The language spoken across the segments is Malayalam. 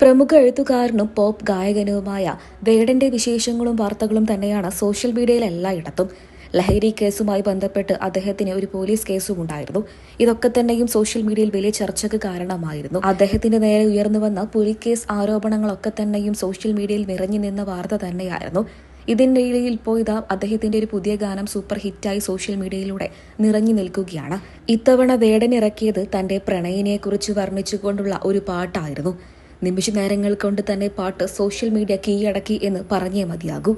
പ്രമുഖ എഴുത്തുകാരനും പോപ്പ് ഗായകനുമായ വേടന്റെ വിശേഷങ്ങളും വാർത്തകളും തന്നെയാണ് സോഷ്യൽ മീഡിയയിൽ എല്ലായിടത്തും. ലഹരി കേസുമായി ബന്ധപ്പെട്ട് അദ്ദേഹത്തിന് ഒരു പോലീസ് കേസും ഉണ്ടായിരുന്നു. ഇതൊക്കെ തന്നെയും സോഷ്യൽ മീഡിയയിൽ വലിയ ചർച്ചയ്ക്ക് കാരണമായിരുന്നു. അദ്ദേഹത്തിന്റെ നേരെ ഉയർന്നു വന്ന പുലിക്കേസ് ആരോപണങ്ങളൊക്കെ തന്നെയും സോഷ്യൽ മീഡിയയിൽ നിറഞ്ഞു നിന്ന വാർത്ത തന്നെയായിരുന്നു. ഇതിന്റെ ഇടയിൽ ഇപ്പോൾ ഇതാ അദ്ദേഹത്തിന്റെ ഒരു പുതിയ ഗാനം സൂപ്പർ ഹിറ്റായി സോഷ്യൽ മീഡിയയിലൂടെ നിറഞ്ഞു നിൽക്കുകയാണ്. ഇത്തവണ വേടനിറക്കിയത് തന്റെ പ്രണയിനെക്കുറിച്ച് വർണിച്ചുകൊണ്ടുള്ള ഒരു പാട്ടായിരുന്നു. നിമിഷ നേരങ്ങൾ കൊണ്ട് തന്നെ പാട്ട് സോഷ്യൽ മീഡിയ കീഴടക്കി എന്ന് പറഞ്ഞേ മതിയാകൂ.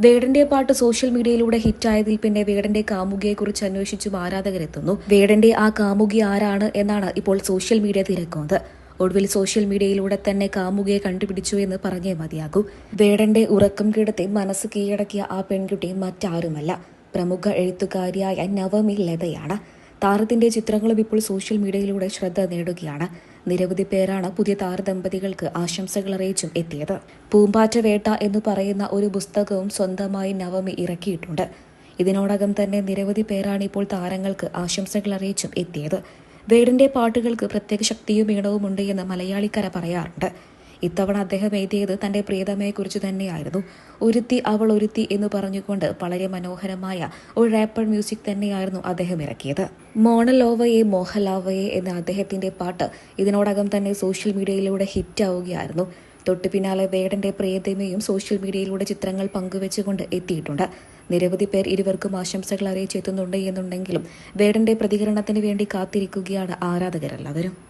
വേടന്റെ പാട്ട് സോഷ്യൽ മീഡിയയിലൂടെ ഹിറ്റായതിൽ പിന്നെ വേടന്റെ കാമുകിയെക്കുറിച്ച് അന്വേഷിച്ചും ആരാധകരെത്തുന്നു. വേടന്റെ ആ കാമുകി ആരാണ് എന്നാണ് ഇപ്പോൾ സോഷ്യൽ മീഡിയ തിരക്കുന്നത്. ഒടുവിൽ സോഷ്യൽ മീഡിയയിലൂടെ തന്നെ കാമുകിയെ കണ്ടുപിടിച്ചു എന്ന് പറഞ്ഞേ മതിയാകൂ. വേടന്റെ ഉറക്കം കിടത്തി മനസ്സ് കീഴടക്കിയ ആ പെൺകുട്ടി മറ്റാരുമല്ല. പ്രമുഖ എഴുത്തുകാരിയായ നവമി ലതയാണ്. താരത്തിന്റെ ചിത്രങ്ങളും ഇപ്പോൾ സോഷ്യൽ മീഡിയയിലൂടെ ശ്രദ്ധ നേടുകയാണ്. നിരവധി പേരാണ് പുതിയ താരദമ്പതികൾക്ക് ആശംസകൾ അറിയിച്ചും എത്തിയത്. പൂമ്പാറ്റ വേട്ട എന്ന് പറയുന്ന ഒരു പുസ്തകവും സ്വന്തമായി നവമി ഇറക്കിയിട്ടുണ്ട്. ഇതിനോടകം തന്നെ നിരവധി പേരാണ് ഇപ്പോൾ താരങ്ങൾക്ക് ആശംസകൾ അറിയിച്ചും എത്തിയത്. വേടിന്റെ പാട്ടുകൾക്ക് പ്രത്യേക ശക്തിയും ഈണവുമുണ്ട് എന്ന് മലയാളിക്കര പറയാറുണ്ട്. ഇത്തവണ അദ്ദേഹം എഴുതിയത് തന്റെ പ്രിയതമയെക്കുറിച്ച് തന്നെയായിരുന്നു. ഒരുത്തി അവൾ ഒരുത്തി എന്ന് പറഞ്ഞുകൊണ്ട് വളരെ മനോഹരമായ ഒരു റാപ്പർ മ്യൂസിക് തന്നെയായിരുന്നു അദ്ദേഹം ഇറക്കിയത്. മോണലോവയെ മോഹലാവയെ എന്ന അദ്ദേഹത്തിന്റെ പാട്ട് ഇതിനോടകം തന്നെ സോഷ്യൽ മീഡിയയിലൂടെ ഹിറ്റാവുകയായിരുന്നു തൊട്ടു പിന്നാലെ വേടന്റെ പ്രിയതമയും സോഷ്യൽ മീഡിയയിലൂടെ ചിത്രങ്ങൾ പങ്കുവെച്ചുകൊണ്ട് എത്തിയിട്ടുണ്ട്. നിരവധി പേർ ഇരുവർക്കും ആശംസകൾ അറിയിച്ചെത്തുന്നുണ്ട് എന്നുണ്ടെങ്കിലും വേടന്റെ പ്രതികരണത്തിന് വേണ്ടി കാത്തിരിക്കുകയാണ് ആരാധകരെല്ലാവരും.